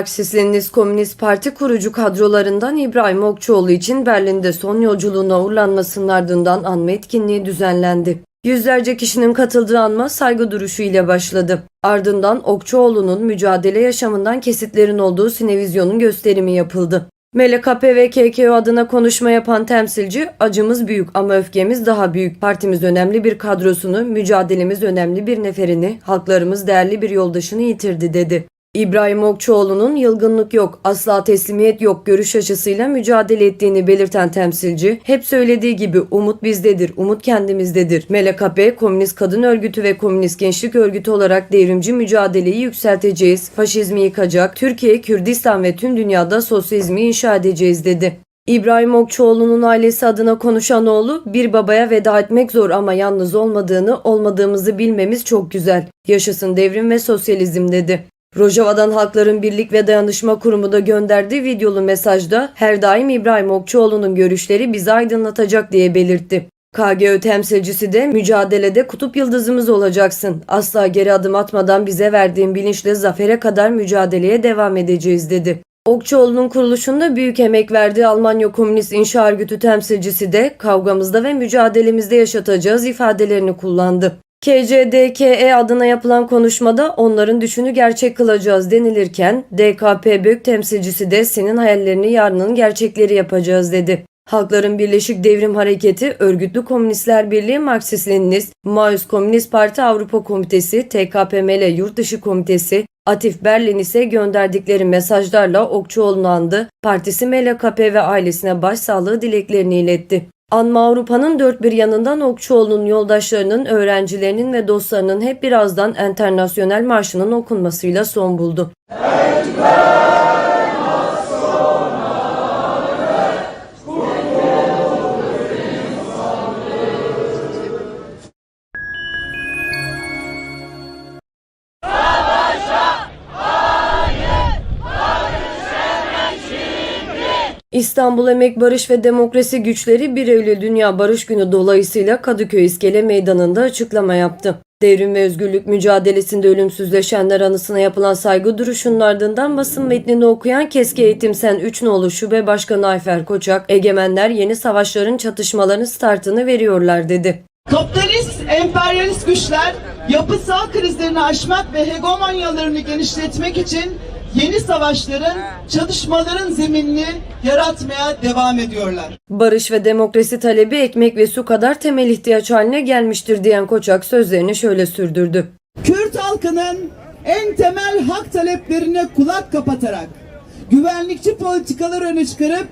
Marksist-Leninist Komünist Parti kurucu kadrolarından İbrahim Okçuoğlu için Berlin'de son yolculuğuna uğurlanmasının ardından anma etkinliği düzenlendi. Yüzlerce kişinin katıldığı anma saygı duruşu ile başladı. Ardından Okçuoğlu'nun mücadele yaşamından kesitlerin olduğu sinevizyonun gösterimi yapıldı. MLKP ve KKO adına konuşma yapan temsilci, acımız büyük ama öfkemiz daha büyük. Partimiz önemli bir kadrosunu, mücadelemiz önemli bir neferini, halklarımız değerli bir yoldaşını yitirdi dedi. İbrahim Okçuoğlu'nun yılgınlık yok, asla teslimiyet yok görüş açısıyla mücadele ettiğini belirten temsilci, hep söylediği gibi umut bizdedir, umut kendimizdedir. MLKP, Komünist Kadın Örgütü ve Komünist Gençlik Örgütü olarak devrimci mücadeleyi yükselteceğiz, faşizmi yıkacak, Türkiye, Kürdistan ve tüm dünyada sosyalizmi inşa edeceğiz dedi. İbrahim Okçuoğlu'nun ailesi adına konuşan oğlu, bir babaya veda etmek zor ama yalnız olmadığını, olmadığımızı bilmemiz çok güzel. Yaşasın devrim ve sosyalizm dedi. Rojava'dan Halkların Birlik ve Dayanışma Kurumu da gönderdiği videolu mesajda her daim İbrahim Okçuoğlu'nun görüşleri bizi aydınlatacak diye belirtti. KGÖ temsilcisi de mücadelede kutup yıldızımız olacaksın. Asla geri adım atmadan bize verdiğin bilinçle zafere kadar mücadeleye devam edeceğiz dedi. Okçuoğlu'nun kuruluşunda büyük emek verdiği Almanya Komünist İnşa Örgütü temsilcisi de kavgamızda ve mücadelemizde yaşatacağız ifadelerini kullandı. KCDKE adına yapılan konuşmada onların düşünü gerçek kılacağız denilirken DKP BÖK temsilcisi de senin hayallerini yarının gerçekleri yapacağız dedi. Halkların Birleşik Devrim Hareketi, Örgütlü Komünistler Birliği Marksist-Leninist, Maoist Komünist Parti Avrupa Komitesi, TKPML Yurtdışı Komitesi, Atif Berlin ise gönderdikleri mesajlarla Okçuoğlu'nu andı, partisi MLKP ve ailesine başsağlığı dileklerini iletti. Anma Avrupa'nın dört bir yanından Okçuoğlu'nun yoldaşlarının, öğrencilerinin ve dostlarının hep birazdan Enternasyonel Marşı'nın okunmasıyla son buldu. İstanbul Emek Barış ve Demokrasi Güçleri 1 Eylül Dünya Barış Günü dolayısıyla Kadıköy İskele Meydanı'nda açıklama yaptı. Devrim ve özgürlük mücadelesinde ölümsüzleşenler anısına yapılan saygı duruşunun ardından basın metnini okuyan Keski Eğitim Sen 3 Nolu Şube Başkanı Ayfer Koçak, egemenler yeni savaşların çatışmaların startını veriyorlar dedi. Kapitalist, emperyalist güçler yapısal krizlerini aşmak ve hegemonyalarını genişletmek için yeni savaşların, çatışmaların zeminini yaratmaya devam ediyorlar. Barış ve demokrasi talebi ekmek ve su kadar temel ihtiyaç haline gelmiştir diyen Koçak sözlerini şöyle sürdürdü. Kürt halkının en temel hak taleplerine kulak kapatarak güvenlikçi politikalar öne çıkarıp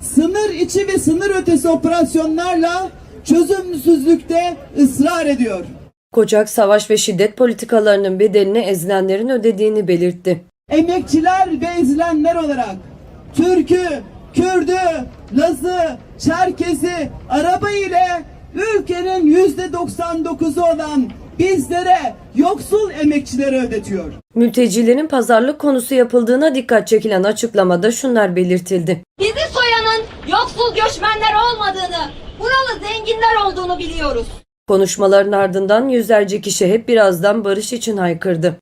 sınır içi ve sınır ötesi operasyonlarla çözümsüzlükte ısrar ediyor. Koçak savaş ve şiddet politikalarının bedelini ezilenlerin ödediğini belirtti. Emekçiler ve ezilenler olarak Türk'ü, Kürd'ü, Laz'ı, Çerkez'i araba ile ülkenin yüzde 99'u olan bizlere yoksul emekçilere ödetiyor. Mültecilerin pazarlık konusu yapıldığına dikkat çekilen açıklamada şunlar belirtildi. Bizi soyanın yoksul göçmenler olmadığını, buralı zenginler olduğunu biliyoruz. Konuşmaların ardından yüzlerce kişi hep birazdan barış için haykırdı.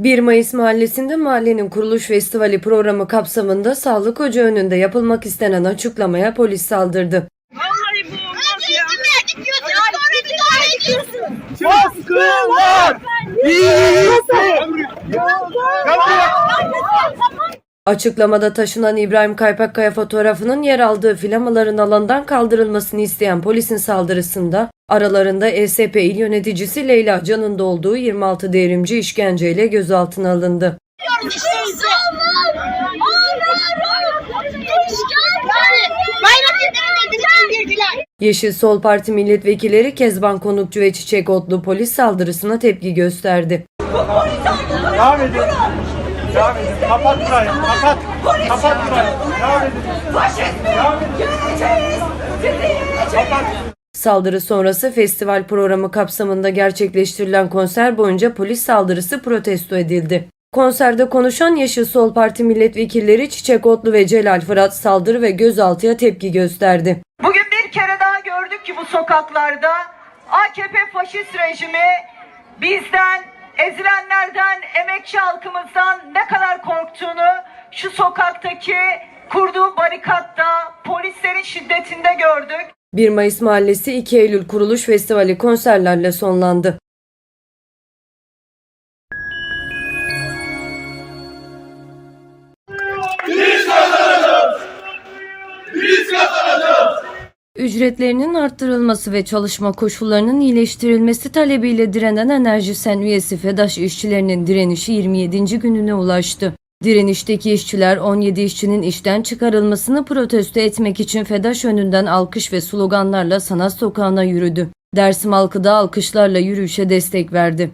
1 Mayıs Mahallesi'nde mahallenin kuruluş festivali programı kapsamında sağlık ocağı önünde yapılmak istenen açıklamaya polis saldırdı. Vallahi bu olmaz ya. Baskılar! Açıklamada taşınan İbrahim Kaypakkaya fotoğrafının yer aldığı flamaların alandan kaldırılmasını isteyen polisin saldırısında aralarında ESP il yöneticisi Leyla Can'ın da olduğu 26 devrimci işkenceyle gözaltına alındı. Yeşil Sol Parti milletvekilleri Kezban Konukçu ve Çiçek Otlu polis saldırısına tepki gösterdi. Devam edin. Kapat burayı. Kapat. Kapat burayı. Devam edin. Devam edin. Kapat. Saldırı sonrası festival programı kapsamında gerçekleştirilen konser boyunca polis saldırısı protesto edildi. Konserde konuşan Yeşil Sol Parti milletvekilleri Çiçek Otlu ve Celal Fırat saldırı ve gözaltıya tepki gösterdi. Bugün bir kere daha gördük ki bu sokaklarda AKP faşist rejimi bizden, ezilenlerden, emekçi halkımızdan ne kadar korktuğunu şu sokaktaki kurduğu barikatta polislerin şiddetinde gördük. 1 Mayıs Mahallesi 2 Eylül Kuruluş Festivali konserlerle sonlandı. Ücretlerinin arttırılması ve çalışma koşullarının iyileştirilmesi talebiyle direnen Enerji Sen üyesi FEDAŞ işçilerinin direnişi 27. gününe ulaştı. Direnişteki işçiler 17 işçinin işten çıkarılmasını protesto etmek için FEDAŞ önünden alkış ve sloganlarla sanat sokağına yürüdü. Dersim halkı da alkışlarla yürüyüşe destek verdi.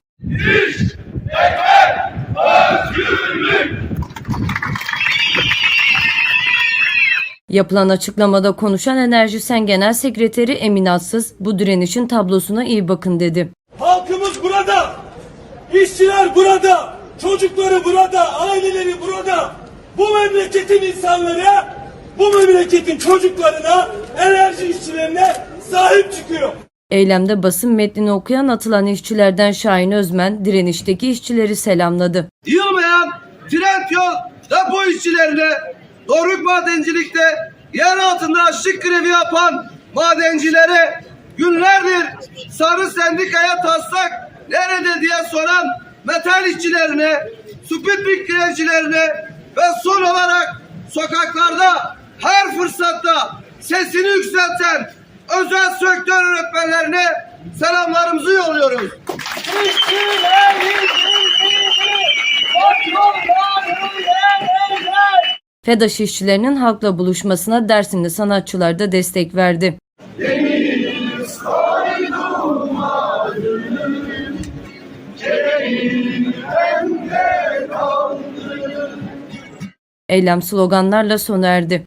Yapılan açıklamada konuşan Enerji Sen Genel Sekreteri Emin Atsız bu direnişin tablosuna iyi bakın dedi. Halkımız burada. İşçiler burada. Çocukları burada. Aileleri burada. Bu memleketin insanları bu memleketin çocuklarına, enerji işçilerine sahip çıkıyor. Eylemde basın metnini okuyan atılan işçilerden Şahin Özmen direnişteki işçileri selamladı. Yılmayan trend yol depo işçilerine Doruk Madencilik'te yer altında açlık grevi yapan madencilere günlerdir sarı sendikaya taslak nerede diye soran metal işçilerine, Sputnik grevcilerine ve son olarak sokaklarda her fırsatta sesini yükselten özel sektör öğretmenlerine selamlarımızı yolluyoruz. FEDAŞ işçilerinin halkla buluşmasına Dersimli sanatçılar da destek verdi. Eylem sloganlarla sona erdi.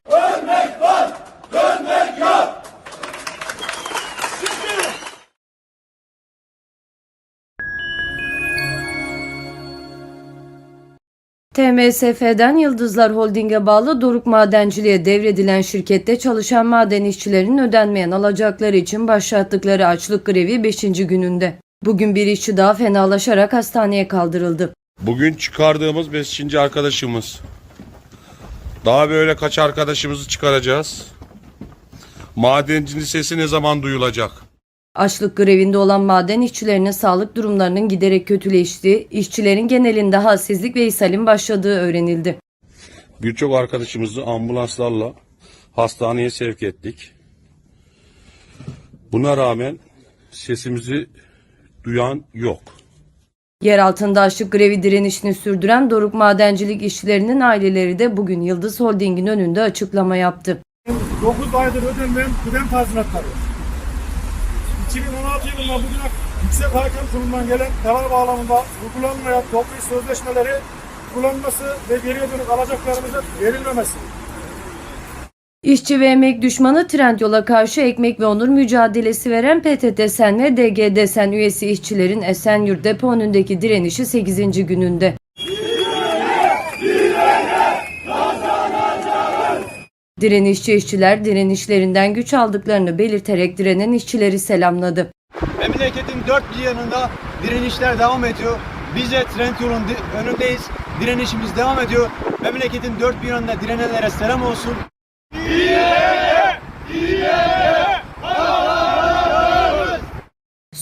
TMSF'den Yıldızlar Holding'e bağlı Doruk Madenciliğe devredilen şirkette çalışan maden işçilerinin ödenmeyen alacakları için başlattıkları açlık grevi 5. gününde. Bugün bir işçi daha fenalaşarak hastaneye kaldırıldı. Bugün çıkardığımız 5. arkadaşımız. Daha böyle kaç arkadaşımızı çıkaracağız? Madencinin sesi ne zaman duyulacak? Açlık grevinde olan maden işçilerinin sağlık durumlarının giderek kötüleştiği, işçilerin genelinde halsizlik ve ishalin başladığı öğrenildi. Birçok arkadaşımızı ambulanslarla hastaneye sevk ettik. Buna rağmen sesimizi duyan yok. Yer altında açlık grevi direnişini sürdüren Doruk Madencilik işçilerinin aileleri de bugün Yıldız Holding'in önünde açıklama yaptı. 9 aydır ödenmeyen kıdem tazminatları. 2016 yılında bugüne Yüksek Hakem Kurulu'ndan gelen karar bağlamında uygulanmayan toplu sözleşmeleri uygulanması ve geriye dönük alacaklarımızın verilmemesi. İşçi ve emek düşmanı Trendyol'a karşı ekmek ve onur mücadelesi veren PTT Sen ve DG Sen üyesi işçilerin Esenyurt depo önündeki direnişi 8. gününde. Direnişçi işçiler direnişlerinden güç aldıklarını belirterek direnen işçileri selamladı. Memleketin dört bir yanında direnişler devam ediyor. Biz de trend yolun di- önündeyiz. Direnişimiz devam ediyor. Memleketin dört bir yanında direnenlere selam olsun.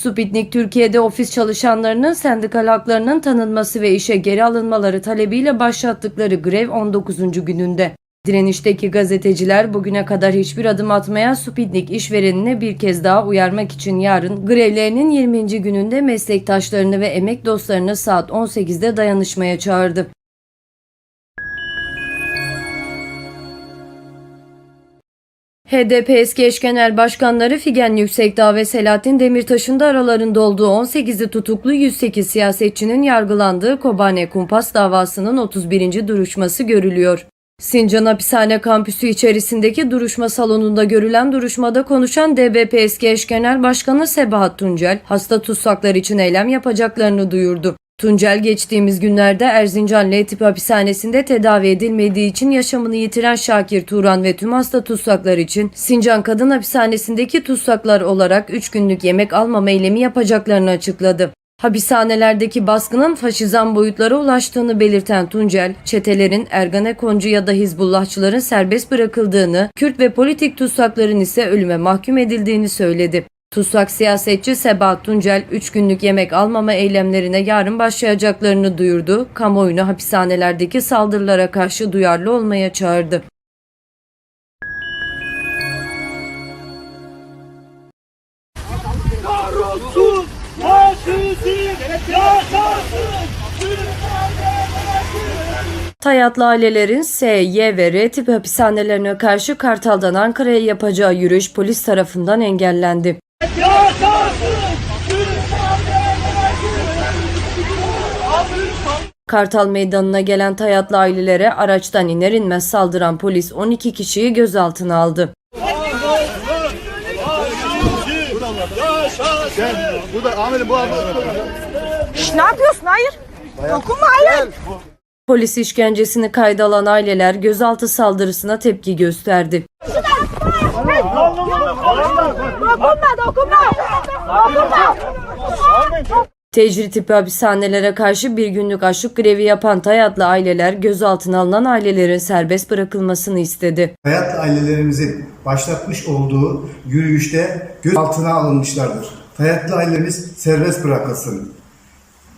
Sputnik Türkiye'de ofis çalışanlarının sendikal haklarının tanınması ve işe geri alınmaları talebiyle başlattıkları grev 19. gününde. Direnişteki gazeteciler bugüne kadar hiçbir adım atmayan Sputnik işverenine bir kez daha uyarmak için yarın grevlerinin 20. gününde meslektaşlarını ve emek dostlarını saat 18'de dayanışmaya çağırdı. HDP eski eş genel başkanları Figen Yüksekdağ ve Selahattin Demirtaş'ın da aralarında olduğu 18'i tutuklu 108 siyasetçinin yargılandığı Kobane Kumpas davasının 31. duruşması görülüyor. Sincan Hapishane Kampüsü içerisindeki duruşma salonunda görülen duruşmada konuşan DBP eski eş genel başkanı Sebahat Tuncel, hasta tutsaklar için eylem yapacaklarını duyurdu. Tuncel geçtiğimiz günlerde Erzincan L tipi hapishanesinde tedavi edilmediği için yaşamını yitiren Şakir Turan ve tüm hasta tutsaklar için Sincan Kadın Hapishanesi'ndeki tutsaklar olarak 3 günlük yemek almama eylemi yapacaklarını açıkladı. Hapishanelerdeki baskının faşizan boyutlara ulaştığını belirten Tuncel, çetelerin Ergenekoncu ya da Hizbullahçıların serbest bırakıldığını, Kürt ve politik tutsakların ise ölüme mahkum edildiğini söyledi. Tutsak siyasetçi Sebahat Tuncel 3 günlük yemek almama eylemlerine yarın başlayacaklarını duyurdu. Kamuoyunu hapishanelerdeki saldırılara karşı duyarlı olmaya çağırdı. Tayatlı ailelerin S, Y ve R tipi hapishanelerine karşı Kartal'dan Ankara'ya yapacağı yürüyüş polis tarafından engellendi. Kartal Meydanı'na gelen Tayatlı ailelere araçtan iner inmez saldıran polis 12 kişiyi gözaltına aldı. Ne yapıyorsun? Hayır. Dokunma hayır. Polis işkencesini kayda alan aileler gözaltı saldırısına tepki gösterdi. Dokunma dokunma. Tecrit tipi hapishanelere karşı bir günlük açlık grevi yapan Tayatlı aileler gözaltına alınan ailelerin serbest bırakılmasını istedi. Hayat ailelerimizin başlatmış olduğu yürüyüşte gözaltına alınmışlardır. Hayatlı ailemiz serbest bırakılsın.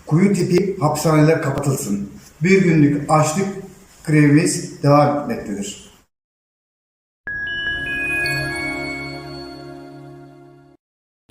Kuyu tipi hapishaneler kapatılsın. Bir günlük açlık grevimiz devam etmektedir.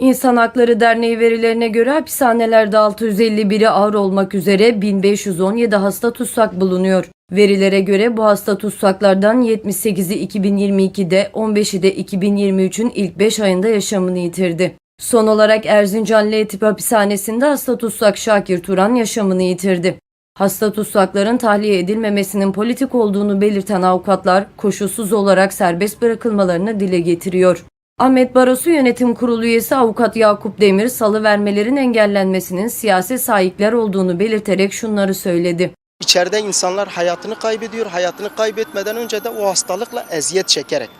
İnsan Hakları Derneği verilerine göre hapishanelerde 651'i ağır olmak üzere 1517 hasta tutsak bulunuyor. Verilere göre bu hasta tutsaklardan 78'i 2022'de, 15'i de 2023'ün ilk 5 ayında yaşamını yitirdi. Son olarak Erzincan L tipi hapishanesinde hasta tutsak Şakir Turan yaşamını yitirdi. Hasta tutsakların tahliye edilmemesinin politik olduğunu belirten avukatlar koşulsuz olarak serbest bırakılmalarını dile getiriyor. Ahmet Barosu Yönetim Kurulu üyesi avukat Yakup Demir salı vermelerin engellenmesinin siyasi sahipler olduğunu belirterek şunları söyledi. İçeride insanlar hayatını kaybediyor. Hayatını kaybetmeden önce de o hastalıkla eziyet çekerek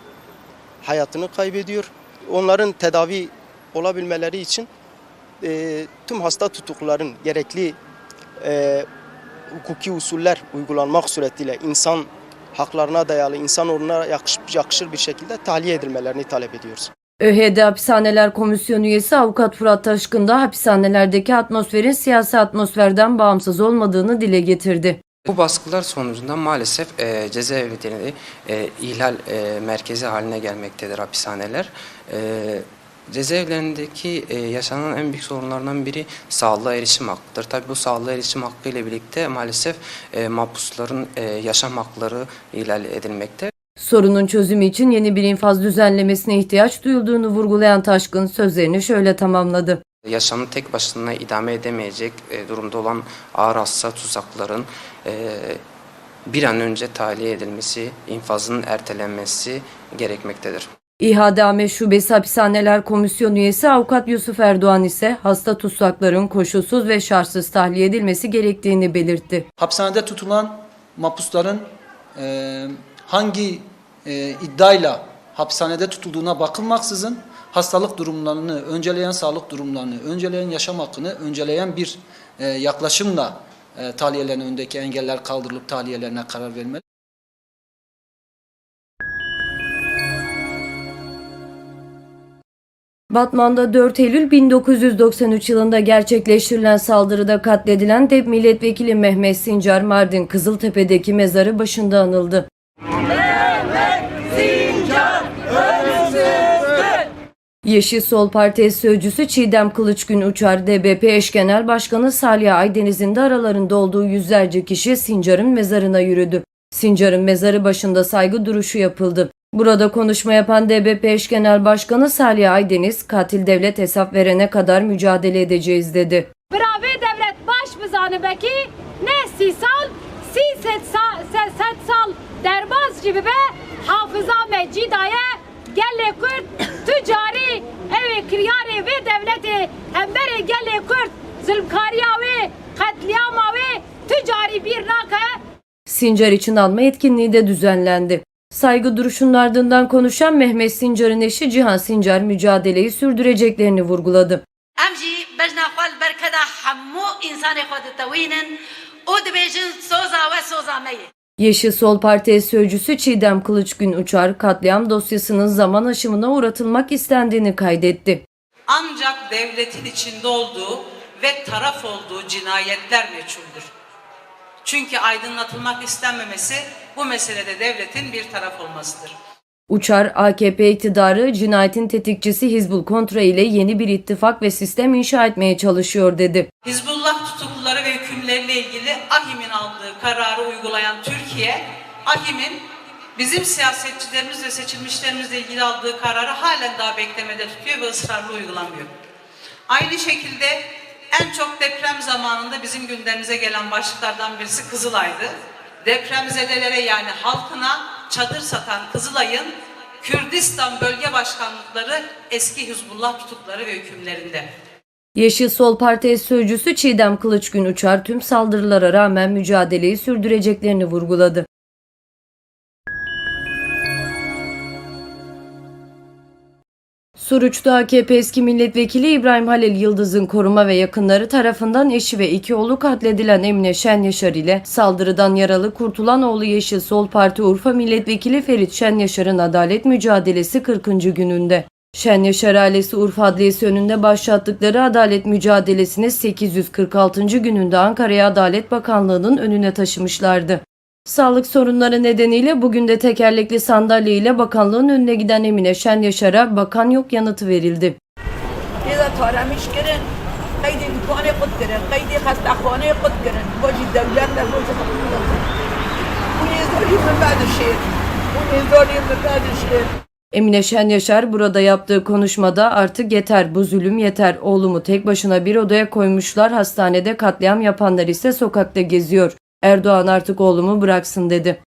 hayatını kaybediyor. Onların tedavi olabilmeleri için e, tüm hasta tutukluların gerekli e, hukuki usuller uygulanmak suretiyle insan haklarına dayalı, insan onuruna yakış, yakışır bir şekilde tahliye edilmelerini talep ediyoruz. ÖHD Hapishaneler Komisyonu üyesi avukat Fırat Taşkın da hapishanelerdeki atmosferin siyasi atmosferden bağımsız olmadığını dile getirdi. Bu baskılar sonucunda maalesef e, cezaevleri e, ihlal e, merkezi haline gelmektedir hapishaneler. E, cezaevlerindeki e, yaşanan en büyük sorunlardan biri sağlığa erişim hakkıdır. Tabii bu sağlığa erişim hakkı ile birlikte maalesef e, mahpusların e, yaşam hakları ihlal edilmekte. Sorunun çözümü için yeni bir infaz düzenlemesine ihtiyaç duyulduğunu vurgulayan Taşkın sözlerini şöyle tamamladı. Yaşamını tek başına idame edemeyecek e, durumda olan ağır hasta tuzakların e, bir an önce tahliye edilmesi, infazın ertelenmesi gerekmektedir. İHADAME Şubesi Hapishaneler Komisyonu üyesi avukat Yusuf Erdoğan ise hasta tutsakların koşulsuz ve şartsız tahliye edilmesi gerektiğini belirtti. hapishanede tutulan mahpusların e, hangi e, iddiayla hapishanede tutulduğuna bakılmaksızın hastalık durumlarını, önceleyen sağlık durumlarını, önceleyen yaşam hakkını, önceleyen bir e, yaklaşımla e, tahliyelerinin önündeki engeller kaldırılıp tahliyelerine karar vermeli. Batman'da 4 Eylül 1993 yılında gerçekleştirilen saldırıda katledilen DEP milletvekili Mehmet Sincar Mardin Kızıltepe'deki mezarı başında anıldı. Yeşil Sol Parti sözcüsü Çiğdem Kılıçgün Uçar, DBP eş genel başkanı Salih Aydeniz'in de aralarında olduğu yüzlerce kişi Sincar'ın mezarına yürüdü. Sincar'ın mezarı başında saygı duruşu yapıldı. Burada konuşma yapan DBP eş genel başkanı Salih Aydeniz, katil devlet hesap verene kadar mücadele edeceğiz dedi. Brave devlet baş bizanebeki ne si sal, si set sal, set, set sal derbaz gibi be hafıza mecidaye gelle Kürt tücari evi kiryari ve devleti hembere gelle Kürt zulmkariya ve katliama ve tücari bir naka Sincar için alma etkinliği de düzenlendi. Saygı duruşunun ardından konuşan Mehmet Sincar'ın eşi Cihan Sincar mücadeleyi sürdüreceklerini vurguladı. Amji bejna xwal berkeda hamu insanê xwe ditewînin û dibêjin soza ve soza me Yeşil Sol Parti sözcüsü Çiğdem Kılıçgün Uçar, katliam dosyasının zaman aşımına uğratılmak istendiğini kaydetti. Ancak devletin içinde olduğu ve taraf olduğu cinayetler meçhuldür. Çünkü aydınlatılmak istenmemesi bu meselede devletin bir taraf olmasıdır. Uçar, AKP iktidarı cinayetin tetikçisi Hizbul Kontra ile yeni bir ittifak ve sistem inşa etmeye çalışıyor dedi. Hizbullah tutukluları ve hükümleriyle ilgili AHİM'in aldığı kararı uygulayan Türkiye, AHİM'in bizim siyasetçilerimiz ve seçilmişlerimizle ilgili aldığı kararı halen daha beklemede tutuyor ve ısrarla uygulamıyor. Aynı şekilde en çok deprem zamanında bizim gündemimize gelen başlıklardan birisi Kızılay'dı. Depremzedelere yani halkına çadır satan Kızılay'ın Kürdistan bölge başkanlıkları eski Hizbullah tutukları ve hükümlerinde. Yeşil Sol Parti sözcüsü Çiğdem Kılıçgün Uçar tüm saldırılara rağmen mücadeleyi sürdüreceklerini vurguladı. Suruç'ta AKP eski milletvekili İbrahim Halil Yıldız'ın koruma ve yakınları tarafından eşi ve iki oğlu katledilen Emine Şen Yaşar ile saldırıdan yaralı kurtulan oğlu Yeşil Sol Parti Urfa Milletvekili Ferit Şen Yaşar'ın adalet mücadelesi 40. gününde. Şen Yaşar ailesi Urfa Adliyesi önünde başlattıkları adalet mücadelesini 846. gününde Ankara'ya Adalet Bakanlığı'nın önüne taşımışlardı. Sağlık sorunları nedeniyle bugün de tekerlekli sandalye ile bakanlığın önüne giden Emine Şen Yaşar'a bakan yok yanıtı verildi. Emine Şen Yaşar burada yaptığı konuşmada artık yeter bu zulüm yeter. Oğlumu tek başına bir odaya koymuşlar hastanede katliam yapanlar ise sokakta geziyor. Erdoğan artık oğlumu bıraksın dedi.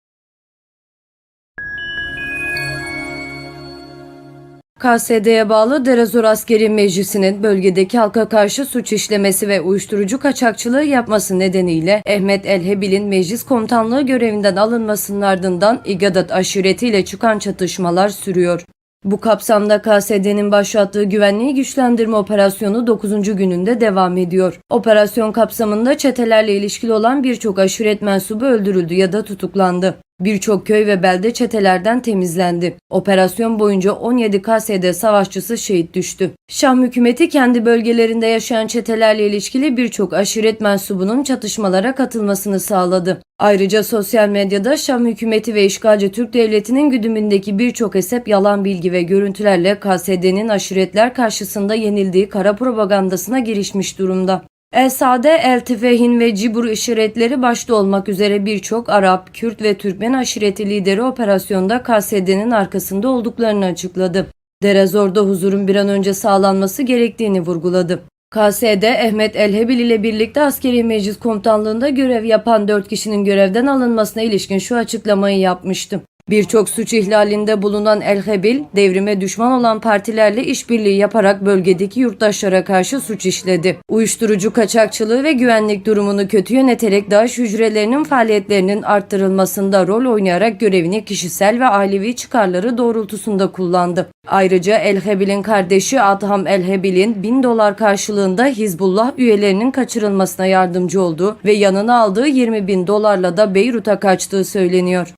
KSD'ye bağlı Derazor Askeri Meclisi'nin bölgedeki halka karşı suç işlemesi ve uyuşturucu kaçakçılığı yapması nedeniyle Ehmet Elhebil'in meclis komutanlığı görevinden alınmasının ardından İgadat aşiretiyle çıkan çatışmalar sürüyor. Bu kapsamda KSD'nin başlattığı güvenliği güçlendirme operasyonu 9. gününde devam ediyor. Operasyon kapsamında çetelerle ilişkili olan birçok aşiret mensubu öldürüldü ya da tutuklandı. Birçok köy ve belde çetelerden temizlendi. Operasyon boyunca 17 KSD savaşçısı şehit düştü. Şam hükümeti kendi bölgelerinde yaşayan çetelerle ilişkili birçok aşiret mensubunun çatışmalara katılmasını sağladı. Ayrıca sosyal medyada Şam hükümeti ve işgalci Türk devletinin güdümündeki birçok hesap yalan bilgi ve görüntülerle KSD'nin aşiretler karşısında yenildiği kara propagandasına girişmiş durumda. El Sade, El Tefehin ve Cibur işaretleri başta olmak üzere birçok Arap, Kürt ve Türkmen aşireti lideri operasyonda KSD'nin arkasında olduklarını açıkladı. Derezor'da huzurun bir an önce sağlanması gerektiğini vurguladı. KSD, Ehmet Elhebil ile birlikte askeri meclis komutanlığında görev yapan 4 kişinin görevden alınmasına ilişkin şu açıklamayı yapmıştı. Birçok suç ihlalinde bulunan El-Hebil, devrime düşman olan partilerle işbirliği yaparak bölgedeki yurttaşlara karşı suç işledi. Uyuşturucu kaçakçılığı ve güvenlik durumunu kötü yöneterek DAEŞ hücrelerinin faaliyetlerinin arttırılmasında rol oynayarak görevini kişisel ve ailevi çıkarları doğrultusunda kullandı. Ayrıca El-Hebil'in kardeşi Adham El-Hebil'in 1000 dolar karşılığında Hizbullah üyelerinin kaçırılmasına yardımcı olduğu ve yanına aldığı 20 bin dolarla da Beyrut'a kaçtığı söyleniyor.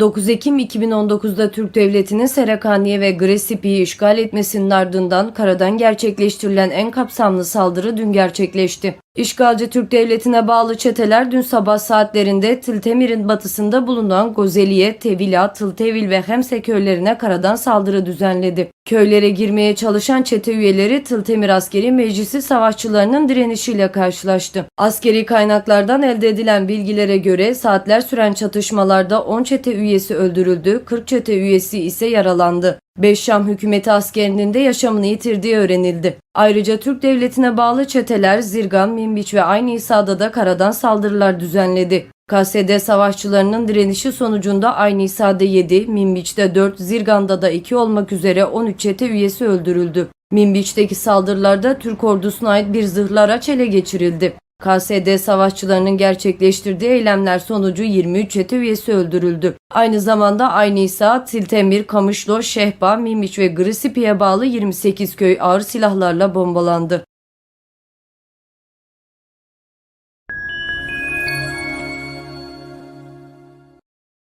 9 Ekim 2019'da Türk Devleti'nin Serakaniye ve Gresipi'yi işgal etmesinin ardından karadan gerçekleştirilen en kapsamlı saldırı dün gerçekleşti. İşgalci Türk Devleti'ne bağlı çeteler dün sabah saatlerinde Tiltemir'in batısında bulunan Gozeliye, Tevila, Tıltevil ve Hemse köylerine karadan saldırı düzenledi. Köylere girmeye çalışan çete üyeleri Tıltemir Askeri Meclisi savaşçılarının direnişiyle karşılaştı. Askeri kaynaklardan elde edilen bilgilere göre saatler süren çatışmalarda 10 çete üyesi öldürüldü, 40 çete üyesi ise yaralandı. Beş Şam hükümeti askerinin de yaşamını yitirdiği öğrenildi. Ayrıca Türk Devleti'ne bağlı çeteler Zirgan, Minbiç ve Aynı İsa'da da karadan saldırılar düzenledi. KSD savaşçılarının direnişi sonucunda Aynı İsa'da 7, Minbiç'te 4, Zirgan'da da 2 olmak üzere 13 çete üyesi öldürüldü. Minbiç'teki saldırılarda Türk ordusuna ait bir zırhlı araç ele geçirildi. KSD savaşçılarının gerçekleştirdiği eylemler sonucu 23 çete üyesi öldürüldü. Aynı zamanda Aynı İsa, Tiltemir, Kamışlo, Şehba, Mimiç ve Grisipi'ye bağlı 28 köy ağır silahlarla bombalandı.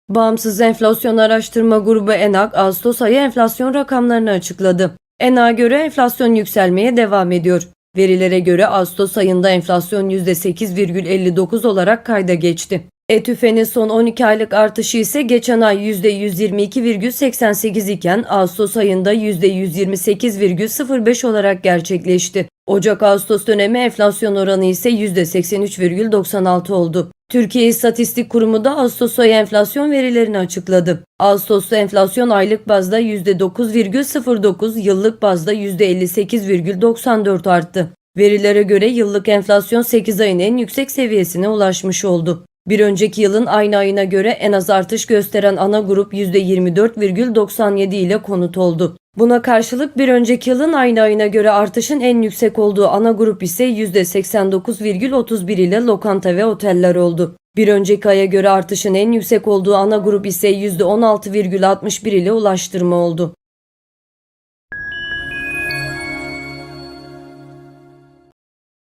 Bağımsız Enflasyon Araştırma Grubu ENAK, Ağustos ayı enflasyon rakamlarını açıkladı. ENAK'a göre enflasyon yükselmeye devam ediyor. Verilere göre Ağustos ayında enflasyon %8,59 olarak kayda geçti. ETÜFE'nin son 12 aylık artışı ise geçen ay %122,88 iken Ağustos ayında %128,05 olarak gerçekleşti. Ocak-Ağustos dönemi enflasyon oranı ise %83,96 oldu. Türkiye İstatistik Kurumu da Ağustos ayı enflasyon verilerini açıkladı. Ağustos'ta enflasyon aylık bazda %9,09, yıllık bazda %58,94 arttı. Verilere göre yıllık enflasyon 8 ayın en yüksek seviyesine ulaşmış oldu. Bir önceki yılın aynı ayına göre en az artış gösteren ana grup %24,97 ile konut oldu. Buna karşılık bir önceki yılın aynı ayına göre artışın en yüksek olduğu ana grup ise %89,31 ile lokanta ve oteller oldu. Bir önceki aya göre artışın en yüksek olduğu ana grup ise %16,61 ile ulaştırma oldu.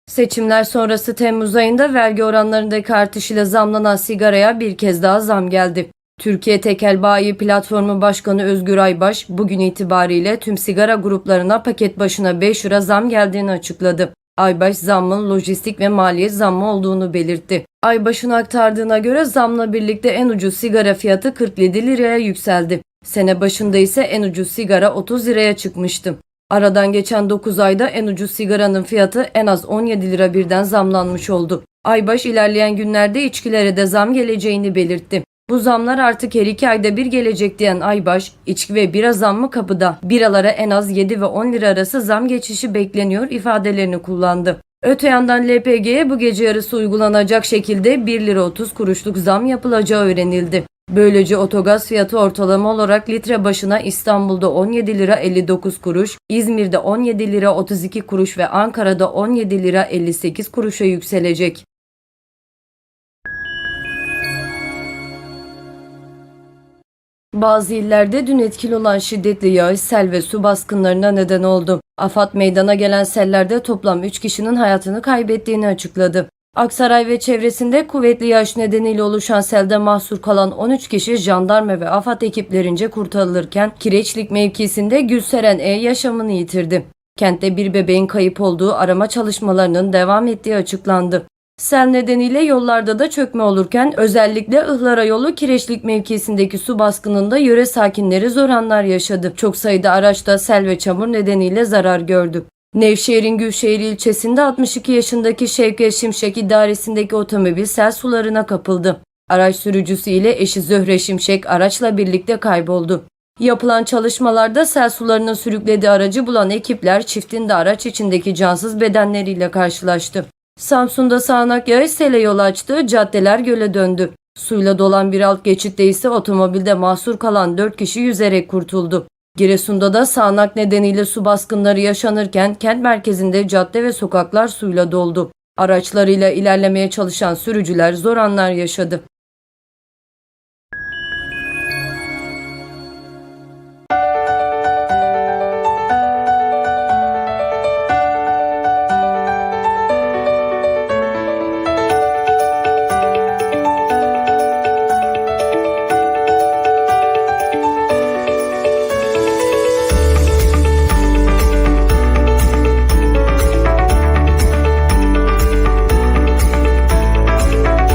Seçimler sonrası Temmuz ayında vergi oranlarındaki artış ile zamlanan sigaraya bir kez daha zam geldi. Türkiye Tekel Bayi Platformu Başkanı Özgür Aybaş bugün itibariyle tüm sigara gruplarına paket başına 5 lira zam geldiğini açıkladı. Aybaş zammın lojistik ve maliyet zammı olduğunu belirtti. Aybaş'ın aktardığına göre zamla birlikte en ucuz sigara fiyatı 47 liraya yükseldi. Sene başında ise en ucuz sigara 30 liraya çıkmıştı. Aradan geçen 9 ayda en ucuz sigaranın fiyatı en az 17 lira birden zamlanmış oldu. Aybaş ilerleyen günlerde içkilere de zam geleceğini belirtti. Bu zamlar artık her iki ayda bir gelecek diyen Aybaş, içki ve bira zammı kapıda. Biralara en az 7 ve 10 lira arası zam geçişi bekleniyor ifadelerini kullandı. Öte yandan LPG'ye bu gece yarısı uygulanacak şekilde 1 lira 30 kuruşluk zam yapılacağı öğrenildi. Böylece otogaz fiyatı ortalama olarak litre başına İstanbul'da 17 lira 59 kuruş, İzmir'de 17 lira 32 kuruş ve Ankara'da 17 lira 58 kuruşa yükselecek. Bazı illerde dün etkili olan şiddetli yağış, sel ve su baskınlarına neden oldu. AFAD meydana gelen sellerde toplam 3 kişinin hayatını kaybettiğini açıkladı. Aksaray ve çevresinde kuvvetli yağış nedeniyle oluşan selde mahsur kalan 13 kişi jandarma ve AFAD ekiplerince kurtarılırken Kireçlik mevkisinde Gülseren E yaşamını yitirdi. Kentte bir bebeğin kayıp olduğu arama çalışmalarının devam ettiği açıklandı. Sel nedeniyle yollarda da çökme olurken özellikle Ihlara yolu Kireçlik mevkisindeki su baskınında yöre sakinleri zor anlar yaşadı. Çok sayıda araçta sel ve çamur nedeniyle zarar gördü. Nevşehir'in Gülşehir ilçesinde 62 yaşındaki Şevket Şimşek idaresindeki otomobil sel sularına kapıldı. Araç sürücüsü ile eşi Zöhre Şimşek araçla birlikte kayboldu. Yapılan çalışmalarda sel sularının sürüklediği aracı bulan ekipler çiftin de araç içindeki cansız bedenleriyle karşılaştı. Samsun'da sağanak yağış sele yol açtı, caddeler göle döndü. Suyla dolan bir alt geçitte ise otomobilde mahsur kalan 4 kişi yüzerek kurtuldu. Giresun'da da sağanak nedeniyle su baskınları yaşanırken kent merkezinde cadde ve sokaklar suyla doldu. Araçlarıyla ilerlemeye çalışan sürücüler zor anlar yaşadı.